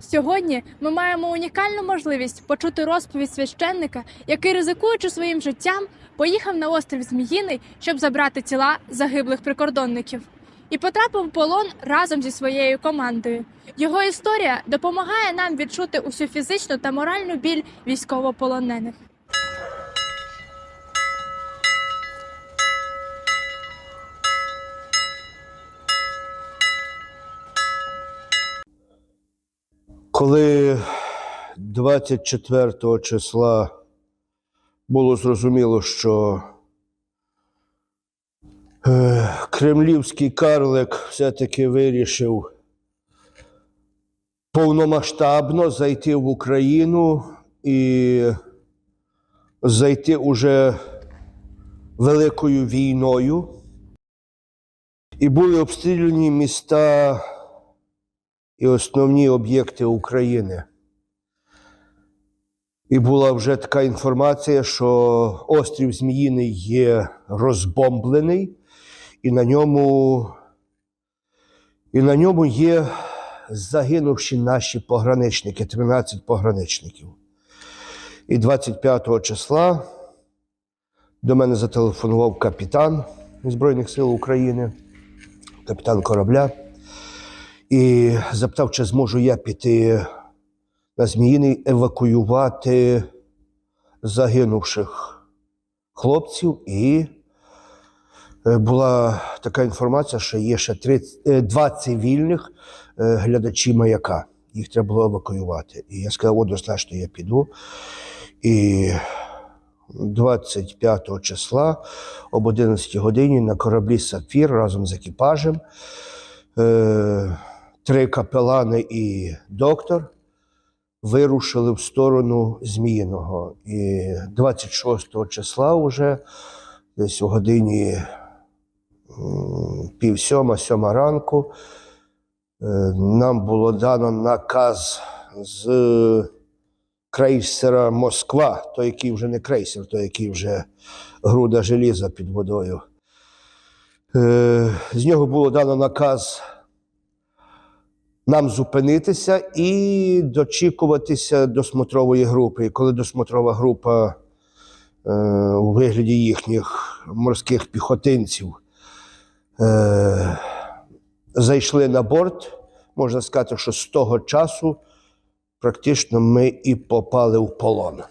Сьогодні ми маємо унікальну можливість почути розповідь священника, який, ризикуючи своїм життям, поїхав на острів Зміїний, щоб забрати тіла загиблих прикордонників. І потрапив в полон разом зі своєю командою. Його історія допомагає нам відчути усю фізичну та моральну біль військовополонених. Коли 24 числа було зрозуміло, що е, кремлівський карлик все-таки вирішив повномасштабно зайти в Україну і зайти уже великою війною, і були обстріляні міста і основні об'єкти України. І була вже така інформація, що острів Зміїний є розбомблений, і на ньому, і на ньому є загинувші наші пограничники, 13 пограничників. І 25 числа до мене зателефонував капітан Збройних сил України, капітан корабля і запитав, чи зможу я піти на Зміїний евакуювати загинувших хлопців. І е, була така інформація, що є ще 30, е, два цивільних е, глядачі маяка. Їх треба було евакуювати. І я сказав, однозначно я піду. І 25 числа об 11 годині на кораблі Сапфір разом з екіпажем. Три капелани і доктор вирушили в сторону Зміїного. І 26 числа вже десь у годині пів сьома, сьома ранку е, нам було дано наказ з крейсера Москва, той, який вже не крейсер, той, який вже груда желіза під водою. Е, З нього було дано наказ нам зупинитися і дочікуватися до смотрової групи. І коли досмотрова група е, у вигляді їхніх морських піхотинців е, зайшли на борт, можна сказати, що з того часу практично ми і попали в полон.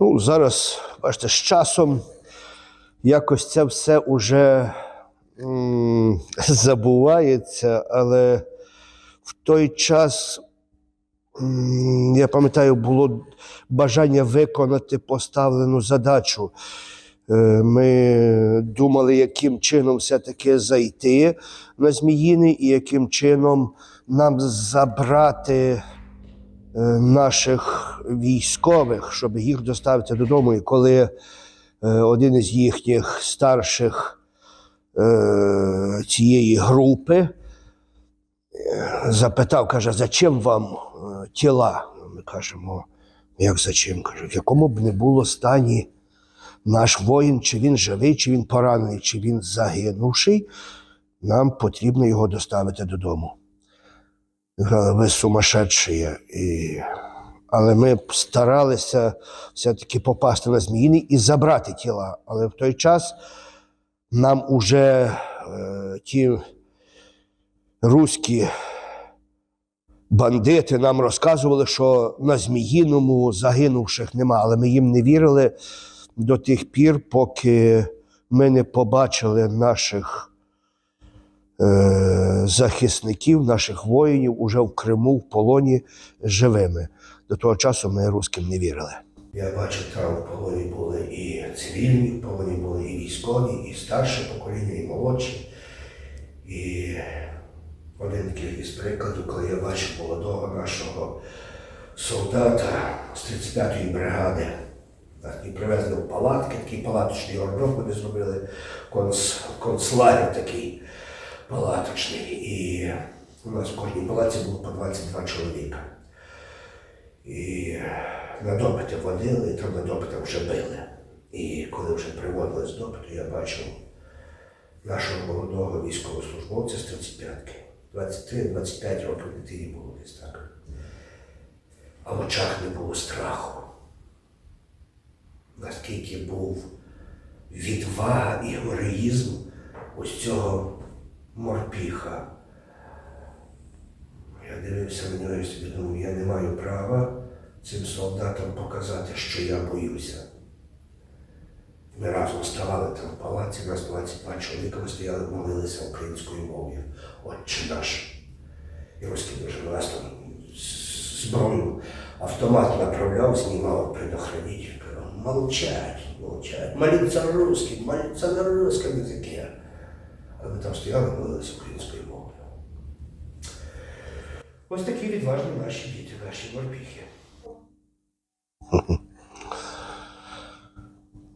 Ну, зараз, бачите, з часом якось це все уже забувається, але в той час, я пам'ятаю, було бажання виконати поставлену задачу. Е, Ми думали, яким чином все-таки зайти на Зміїний і яким чином нам забрати е, наших військових, щоб їх доставити додому. І коли е, один із їхніх старших е, цієї групи е, запитав, каже, зачем вам е, тіла? Ми кажемо, як зачем? Каже, в якому б не було стані наш воїн, чи він живий, чи він поранений, чи він загинувший, нам потрібно його доставити додому. Ви сумасшедші. І... Але ми старалися все-таки попасти на Зміїний і забрати тіла. Але в той час нам уже е, ті руські бандити нам розказували, що на Зміїному загинувших нема, але ми їм не вірили до тих пір, поки ми не побачили наших е, захисників, наших воїнів уже в Криму, в полоні живими. До того часу ми русським не вірили. Я бачив, там в полоні були і цивільні, в полоні були і військові, і старше покоління, і молодші. І один із прикладу, коли я бачив молодого нашого солдата з 35-ї бригади. І привезли в палатки, такий палаточний городок, вони зробили конц, концлагер такий палаточний. І у нас в кожній палаці було по 22 чоловіка. І на допити водили, і там на допитах вже били. І коли вже приводили з допиту, я бачив нашого молодого військовослужбовця з 35-ки. 23-25 років дитині було десь так. А в очах не було страху. Наскільки був відвага і героїзм ось цього морпіха. Я дивився на нього і собі думав, я не маю права цим солдатам показати, що я боюся. Ми разом ставали там в палаці, нас 22 чоловіка, ми стояли, молилися українською мовою. Отче наш. І розкидав на нас там зброю. Автомат направляв, знімав предохранитель. Молчать, молчать. Молиться русским, молиться на русском язике. А ми там стояли, молилися українською мовою. Ось такі відважні наші діти, наші морпіхи.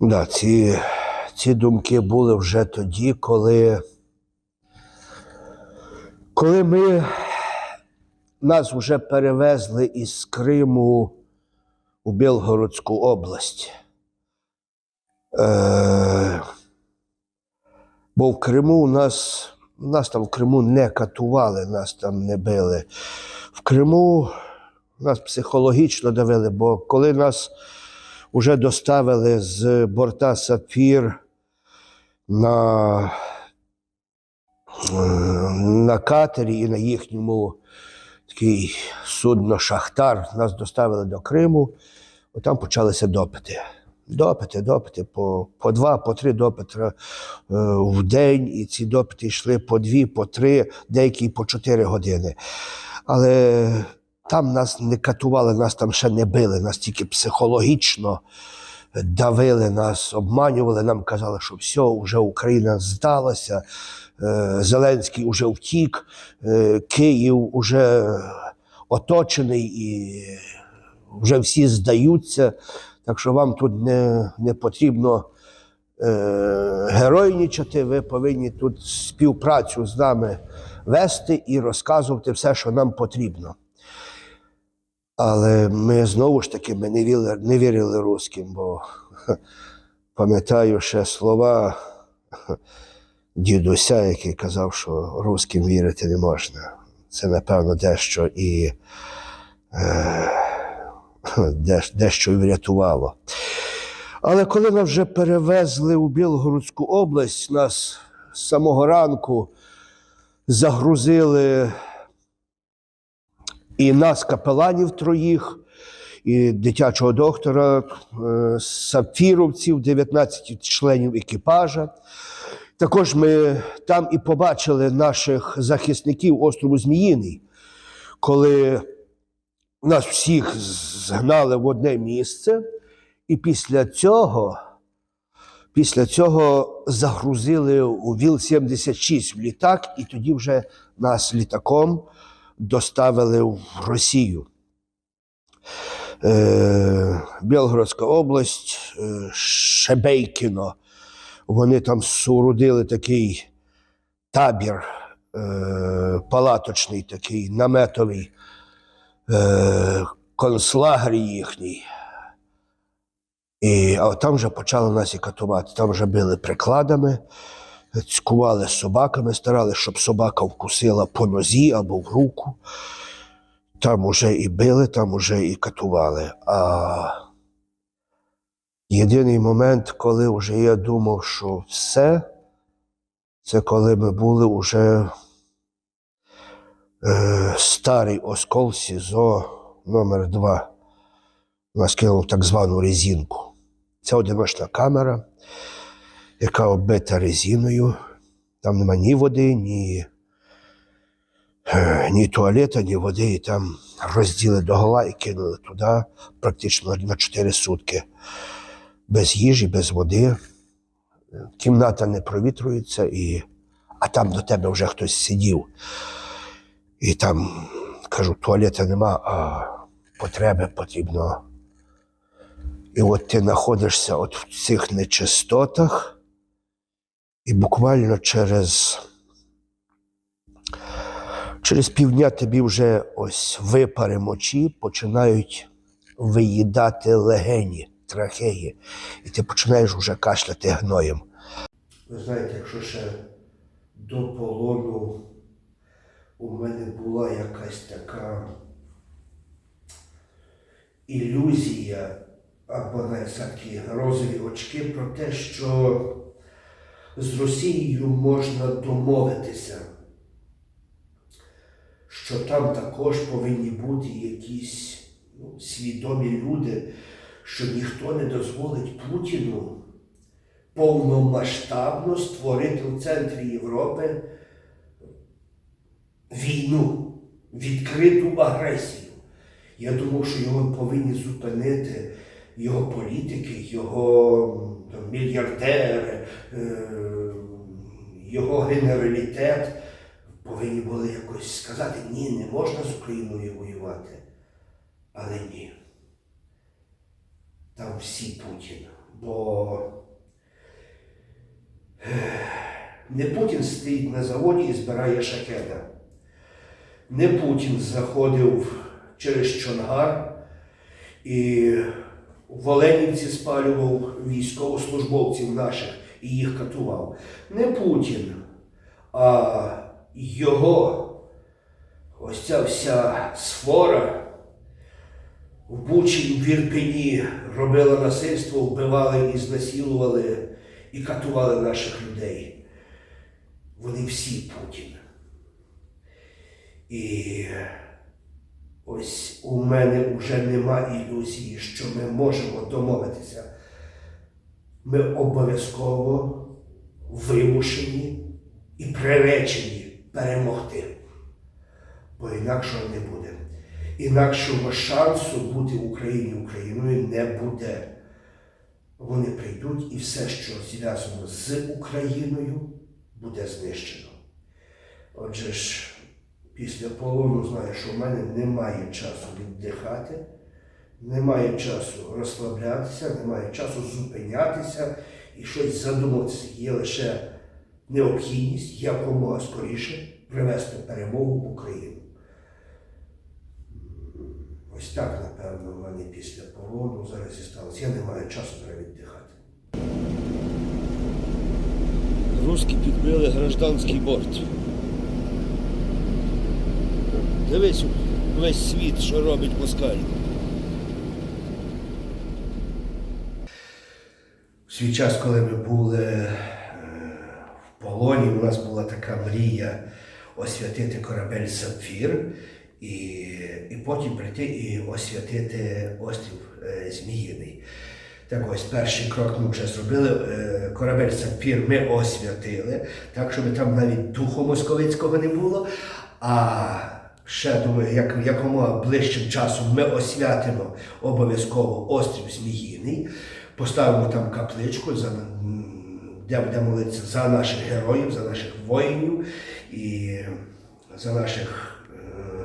Да, ці, ці думки були вже тоді, коли, коли ми нас вже перевезли із Криму у Білгородську область. Е, бо в Криму у нас, нас там в Криму не катували, нас там не били. В Криму нас психологічно давили, бо коли нас вже доставили з борта Сапфір на, е, на катері і на їхньому такий судно Шахтар. Нас доставили до Криму, там почалися допити. Допити, допити, по, по два, по три допити е, в день, і ці допити йшли по дві, по три, деякі по чотири години. Але там нас не катували, нас там ще не били, нас тільки психологічно давили нас, обманювали, нам казали, що все, вже Україна здалася, е, Зеленський вже втік, е, Київ вже оточений і вже всі здаються. Так що вам тут не, не потрібно е, геройничати, ви повинні тут співпрацю з нами вести і розказувати все, що нам потрібно. Але ми знову ж таки ми не вірили, не вірили русським, бо пам'ятаю ще слова дідуся, який казав, що русським вірити не можна. Це, напевно, дещо і е, дещо і врятувало. Але коли нас вже перевезли у Білгородську область, нас з самого ранку загрузили і нас, капеланів троїх, і дитячого доктора, е, сапфіровців, 19 членів екіпажа. Також ми там і побачили наших захисників острову Зміїний, коли нас всіх згнали в одне місце, і після цього, після цього загрузили у ВІЛ-76 в літак, і тоді вже нас літаком доставили в Росію. Е, Білгородська область, е, Шебейкіно. Вони там соорудили такий табір е, палаточний, такий наметовий, е, концлагер їхній. І, а там вже почали нас і катувати. Там вже били прикладами, цькували собаками, старалися, щоб собака вкусила по нозі або в руку. Там уже і били, там уже і катували. А єдиний момент, коли вже я думав, що все, це коли ми були вже е, старий оскол СІЗО номер 2 Нас кинув так звану резинку. Це одиночна камера, яка оббита резиною. Там нема ні води, ні, е, ні туалета, ні води. І там розділи догола і кинули туди практично на 4 сутки. Без їжі, без води. Кімната не провітрюється, і... а там до тебе вже хтось сидів. І там, кажу, туалета нема, а потреби потрібно. І от ти знаходишся от в цих нечистотах, і буквально через, через півдня тобі вже ось випари мочі починають виїдати легені, трахеї, і ти починаєш вже кашляти гноєм. Ви знаєте, якщо ще до полону у мене була якась така ілюзія, або навіть такі розові очки про те, що з Росією можна домовитися, що там також повинні бути якісь ну, свідомі люди, що ніхто не дозволить Путіну повномасштабно створити в центрі Європи війну, відкриту агресію. Я думав, що його повинні зупинити його політики, його там, мільярдери, е, його генералітет повинні були якось сказати, ні, не можна з Україною воювати. Але ні. Там всі Путін. Бо не Путін стоїть на заводі і збирає шахеда. Не Путін заходив через Чонгар і в Оленівці спалював військовослужбовців наших і їх катував. Не Путін, а його ось ця вся сфора в Бучі в Ірпені робила насильство, вбивали і знасилували і катували наших людей. Вони всі Путін. І ось у мене вже нема ілюзії, що ми можемо домовитися. Ми обов'язково вимушені і приречені перемогти. Бо інакшого не буде. Інакшого шансу бути в Україні Україною не буде. Вони прийдуть і все, що зв'язано з Україною, буде знищено. Отже ж, після полону знаю, що в мене немає часу віддихати, немає часу розслаблятися, немає часу зупинятися і щось задуматися. Є лише необхідність якомога скоріше привести перемогу в Україну. Ось так, напевно, в мене після полону зараз і сталося. Я не маю часу треба віддихати. Руські підбили гражданський борт. Дивись весь світ, що робить москаль. В свій час, коли ми були е, в полоні, у нас була така мрія освятити корабель Сапфір і, і потім прийти і освятити острів е, Зміїний. Так ось перший крок ми вже зробили. Е, Корабель Сапфір ми освятили, так щоб там навіть духу московицького не було. А ще думаю, як якомога ближчим часом ми освятимо обов'язково острів Зміїний, поставимо там капличку, за, де будемо молитися за наших героїв, за наших воїнів і за наших е,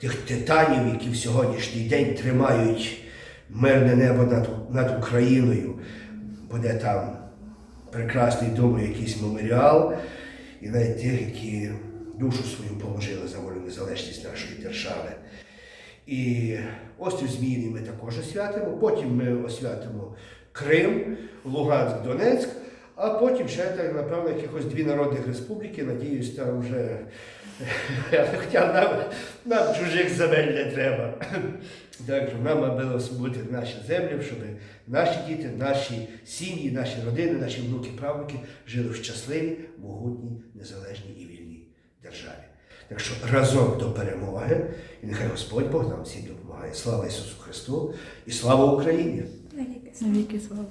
тих титанів, які в сьогоднішній день тримають мирне небо над, над Україною. Буде там прекрасний, думаю, якийсь меморіал, і навіть тих, які душу свою положили за волю незалежність нашої держави. І острів Зміїний ми також освятимо, потім ми освятимо Крим, Луганськ, Донецьк, а потім ще, так, напевно, якихось дві народних республіки, надіюсь, там вже. Хоча нам, нам чужих земель не треба. Так що нам аби освободити наші землі, щоб наші діти, наші сім'ї, наші родини, наші внуки, правнуки жили в щасливій, могутній, незалежній і державі. Так що разом до перемоги, і нехай Господь Бог нам всім допомагає. Слава Ісусу Христу і слава Україні! Навіки. Слава.